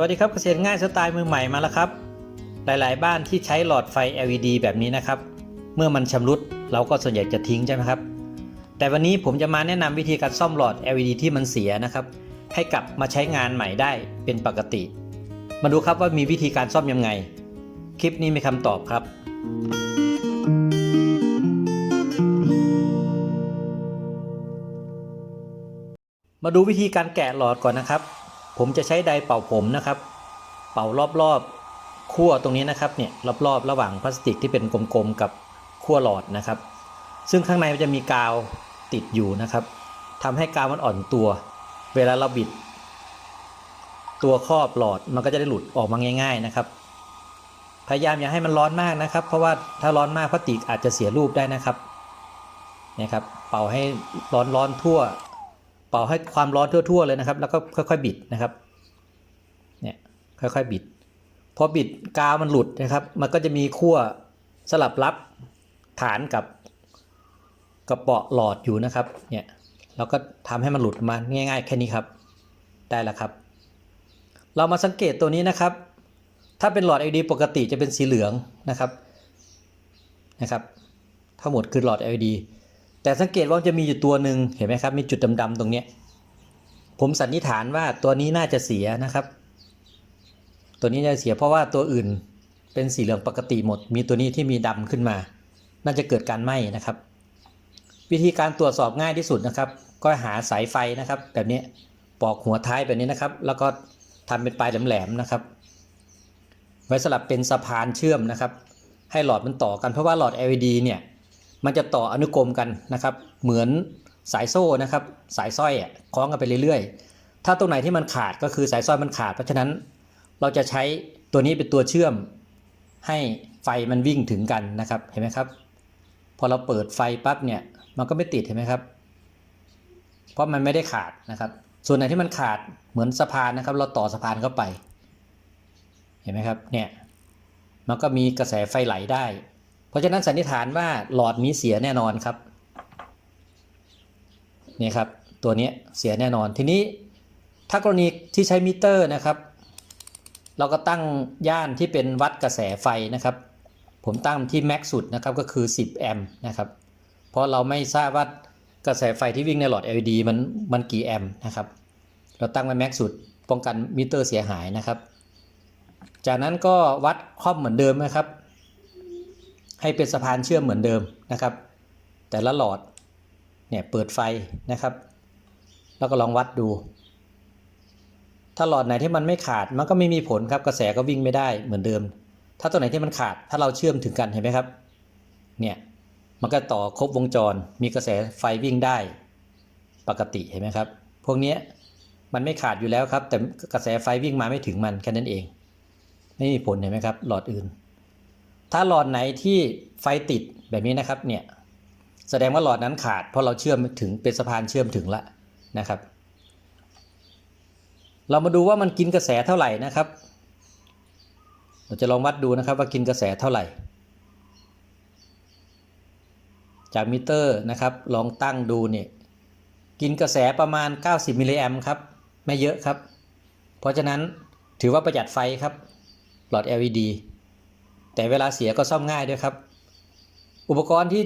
วัสดีครับเกษตรง่ายสไตล์มือใหม่มาแล้วครับ หลาย ๆ บ้านที่ใช้หลอดไฟ LED แบบนี้นะครับ เมื่อมันชำรุดเราก็ส่วนใหญ่จะทิ้งใช่ไหมครับ แต่วันนี้ผมจะมาแนะนำวิธีการซ่อมหลอด LED ที่มันเสียนะครับ ให้กลับมาใช้งานใหม่ได้เป็นปกติ มาดูครับว่ามีวิธีการซ่อมยังไง คลิปนี้มีคำตอบครับ มาดูวิธีการแกะหลอดก่อนนะครับ ผมจะใช้ไดร์เป่าผมนะครับ เป่ารอบๆขั้วตรงนี้นะครับเนี่ยรอบๆระหว่างพลาสติกที่เป็นกลมๆกับขั้วหลอดนะครับ ซึ่งข้างในมันจะมีกาวติดอยู่นะครับทำให้กาวมันอ่อนตัว เวลาเราบิด ตัวครอบหลอดมันก็จะได้หลุดออกมาง่าย ๆนะครับ พยายามอย่าให้มันร้อนมากนะครับ เพราะว่าถ้าร้อนมากพลาสติกอาจจะเสียรูปได้นะครับนี่ครับเป่าให้ร้อนๆทั่ว เป่าให้ความร้อนทั่ว ๆ เลยนะครับ แล้วก็ค่อยๆบิดนะครับเนี่ยค่อยๆบิดพอบิดกาวมันหลุดนะครับ มันก็จะมีขั้วสลับรับฐานกับกระเปาะหลอดอยู่นะครับเนี่ยเราก็ทำให้มันหลุดมาง่าย ๆ แค่นี้ครับ ได้แล้วครับ เรามาสังเกตตัวนี้นะครับ ถ้าเป็นหลอด LED ปกติจะเป็นสีเหลืองนะครับนะครับ ทั้งหมดคือหลอด LED แต่สังเกตว่าจะมีอยู่ตัวหนึ่งเห็นไหมครับ มีจุดดำๆตรงเนี้ย ผมสันนิษฐานว่าตัวนี้น่าจะเสียนะครับ ตัวนี้น่าจะเสียเพราะว่าตัวอื่นเป็นสีเหลืองปกติหมด มีตัวนี้ที่มีดำขึ้นมา น่าจะเกิดการไหม้นะครับ วิธีการตรวจสอบง่ายที่สุดนะครับ ก็หาสายไฟนะครับ แบบนี้ปอกหัวท้ายแบบนี้นะครับ แล้วก็ทำเป็นปลายแหลมๆนะครับ ไว้สลับเป็นสะพานเชื่อมนะครับ ให้หลอดมันต่อกันเพราะว่าหลอด LED เนี่ย มันจะต่ออนุกรมกันนะครับ เหมือนสายโซ่นะครับ สายสร้อยอะคล้องกันไปเรื่อยๆ ถ้าตรงไหนที่มันขาดก็คือสายสร้อยมันขาด เพราะฉะนั้นเราจะใช้ตัวนี้เป็นตัวเชื่อม ให้ไฟมันวิ่งถึงกันนะครับ เห็นไหมครับ พอเราเปิดไฟปั๊บเนี่ยมันก็ไม่ติดเห็นไหมครับ เพราะมันไม่ได้ขาดนะครับ ส่วนไหนที่มันขาดเหมือนสะพานนะครับ เราต่อสะพานเข้าไป เห็นไหมครับ เนี่ย มันก็มีกระแสไฟไหลได้ ราะฉะนั้นสันนิษฐานว่าหลอดนี้เสียแน่นอนครับนี่ครับตัวนี้เสียแน่นอน ทีนี้ถ้ากรณีที่ใช้มิเตอร์นะครับ เราก็ตั้งย่านที่เป็นวัดกระแสไฟนะครับ ผมตั้งที่แม็กสุดนะครับก็คือ 10 แอมป์นะครับเพราะเราไม่ทราบว่ากระแสไฟที่วิ่งในหลอด LED มันมันกี่แอมป์นะครับ เราตั้งไว้แม็กสุดป้องกันมิเตอร์เสียหายนะครับ จากนั้นก็วัดครอบเหมือนเดิมนะครับ ให้เป็นสะพานเชื่อมเหมือนเดิมนะครับ แต่ละหลอดเนี่ยเปิดไฟนะครับ แล้วก็ลองวัดดู ถ้าหลอดไหนที่มันไม่ขาดมันก็ไม่มีผลครับกระแสก็วิ่งไม่ได้เหมือนเดิม ถ้าตัวไหนที่มันขาดถ้าเราเชื่อมถึงกันเห็นไหมครับเนี่ยมันก็ต่อครบวงจร มีกระแสไฟวิ่งได้ปกติเห็นไหมครับ พวกนี้มันไม่ขาดอยู่แล้วครับ แต่กระแสไฟวิ่งมาไม่ถึงมันแค่นั้นเอง ไม่มีผลเห็นไหมครับ หลอดอื่น ถ้าหลอดไหนที่ไฟติดแบบนี้นะครับเนี่ยแสดงว่าหลอดนั้นขาดเพราะเราเชื่อมถึงเป็นสะพานเชื่อมถึงละนะครับ เรามาดูว่ามันกินกระแสเท่าไหร่นะครับ เราจะลองวัดดูนะครับว่ากินกระแสเท่าไหร่ จากมิเตอร์นะครับลองตั้งดูเนี่ยกินกระแสประมาณ 90มิลลิแอมครับไม่เยอะครับ เพราะฉะนั้นถือว่าประหยัดไฟครับหลอด LED แต่เวลาเสียก็ซ่อมง่ายด้วยครับ อุปกรณ์ที่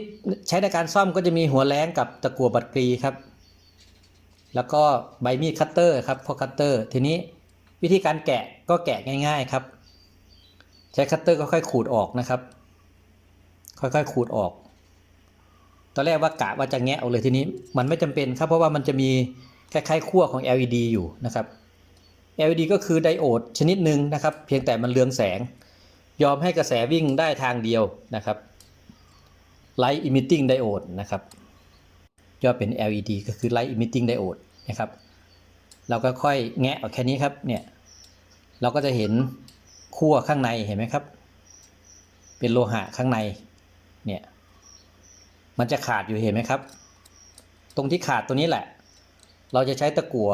ใช้ในการซ่อมก็จะมีหัวแรงกับตะกั่วบัดกรีครับ แล้วก็ใบมีดคัตเตอร์ครับพวกคัตเตอร์ ทีนี้วิธีการแกะก็แกะง่าย ๆครับ ใช้คัตเตอร์ก็ค่อยขูดออกนะครับ ค่อยๆขูดออก ตอนแรกว่ากะว่าจะแงะออกเลยทีนี้ มันไม่จำเป็นครับเพราะว่ามันจะมีคล้ายๆขั้วของ LED อยู่นะครับ LED ก็คือไดโอดชนิดหนึ่งนะครับ เพียงแต่มันเรืองแสง ยอมให้กระแสวิ่งได้ทางเดียวนะครับ Light Emitting Diode นะครับย่อเป็น LED ก็คือ Light Emitting Diode นะครับ เราก็ค่อยแงะออกแค่นี้ครับเนี่ยเราก็จะเห็นขั้วข้างในเห็นไหมครับ เป็นโลหะข้างในเนี่ยมันจะขาดอยู่เห็นไหมครับ ตรงที่ขาดตัวนี้แหละ เราจะใช้ตะกั่ว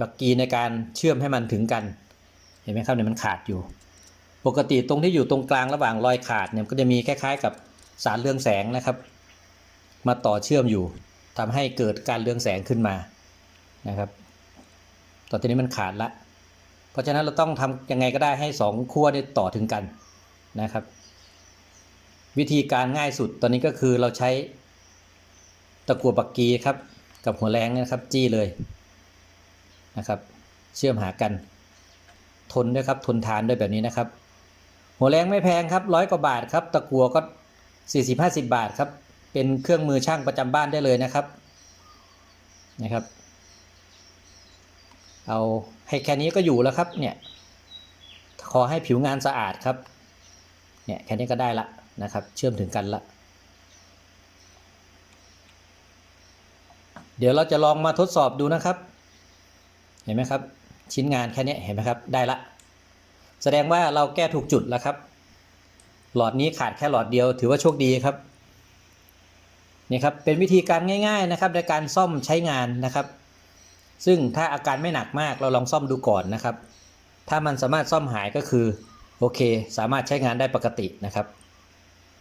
บักกีในการเชื่อมให้มันถึงกัน เห็นไหมครับเนี่ยมันขาดอยู่ ปกติตรงที่อยู่ตรงกลางระหว่างรอยขาดเนี่ยก็จะมีคล้าย ๆ กับสารเรืองแสงนะครับ มาต่อเชื่อมอยู่ทำให้เกิดการเรืองแสงขึ้นมานะครับตอนนี้มันขาดละ เพราะฉะนั้นเราต้องทำยังไงก็ได้ให้สองขั้วนี่ต่อถึงกันนะครับ วิธีการง่ายสุดตอนนี้ก็คือเราใช้ตะกั่วบักกีครับกับหัวแรงเนี่ยนะครับจี้เลยนะครับ เชื่อมหากัน ทนด้วยครับทนทานด้วยแบบนี้นะครับ หัวแรงไม่แพงครับร้อยกว่าบาทครับ ตะกัวก็สี่สิบห้าสิบบาทครับ เป็นเครื่องมือช่างประจำบ้านได้เลยนะครับ นะครับ เอาให้แค่นี้ก็อยู่แล้วครับ เนี่ย ขอให้ผิวงานสะอาดครับ เนี่ยแค่นี้ก็ได้ละนะครับ เชื่อมถึงกันละ เดี๋ยวเราจะลองมาทดสอบดูนะครับ เห็นไหมครับ ชิ้นงานแค่นี้เห็นไหมครับ ได้ละ แสดงว่าเราแก้ถูกจุดแล้วครับ หลอดนี้ขาดแค่หลอดเดียวถือว่าโชคดีครับนี่ครับเป็นวิธีการง่าย ๆนะครับ ในการซ่อมใช้งานนะครับ ซึ่งถ้าอาการไม่หนักมากเราลองซ่อมดูก่อนนะครับ ถ้ามันสามารถซ่อมหายก็คือโอเค สามารถใช้งานได้ปกตินะครับ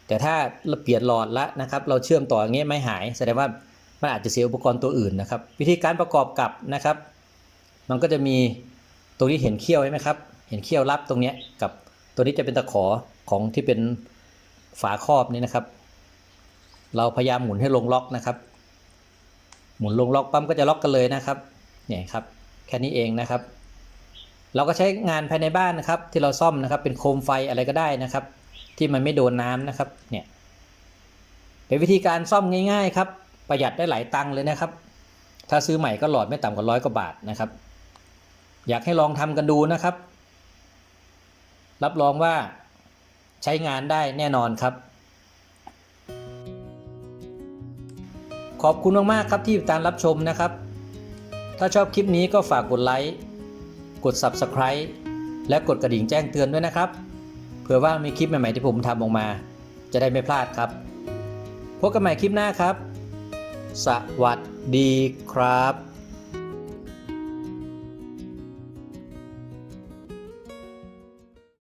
แต่ถ้าเราเปลี่ยนหลอดล้วนะครับ เราเชื่อมต่ออย่างเงี้ยไม่หาย แสดงว่ามันอาจจะเสียอุปกรณ์ตัวอื่นนะครับ วิธีการประกอบกับนะครับ มันก็จะมีตรงนี้เห็นเขี้ยวใช่ไหมครับ เห็นเขี้ยวรับตรงเนี้ยกับตัวนี้จะเป็นตะขอของที่เป็นฝาครอบนี่นะครับ เราพยายามหมุนให้ลงล็อกนะครับ หมุนลงล็อกปั๊มก็จะล็อกกันเลยนะครับเนี่ยครับแค่นี้เองนะครับ เราก็ใช้งานภายในบ้านนะครับ ที่เราซ่อมนะครับ เป็นโคมไฟอะไรก็ได้นะครับ ที่มันไม่โดนน้ำนะครับเนี่ยเป็นวิธีการซ่อมง่าย ๆ ครับ ประหยัดได้หลายตังค์เลยนะครับ ถ้าซื้อใหม่ก็หลอดไม่ต่ำกว่าร้อยกว่าบาทนะครับ อยากให้ลองทำกันดูนะครับ รับรองว่าใช้งานได้แน่นอนครับ ขอบคุณมากๆครับที่ติดตามรับชมนะครับ ถ้าชอบคลิปนี้ก็ฝากกดไลค์กด Subscribe และกดกระดิ่งแจ้งเตือนด้วยนะครับ เผื่อว่ามีคลิปใหม่ๆที่ผมทำออกมา จะได้ไม่พลาดครับ พบกันใหม่คลิปหน้าครับ สวัสดีครับ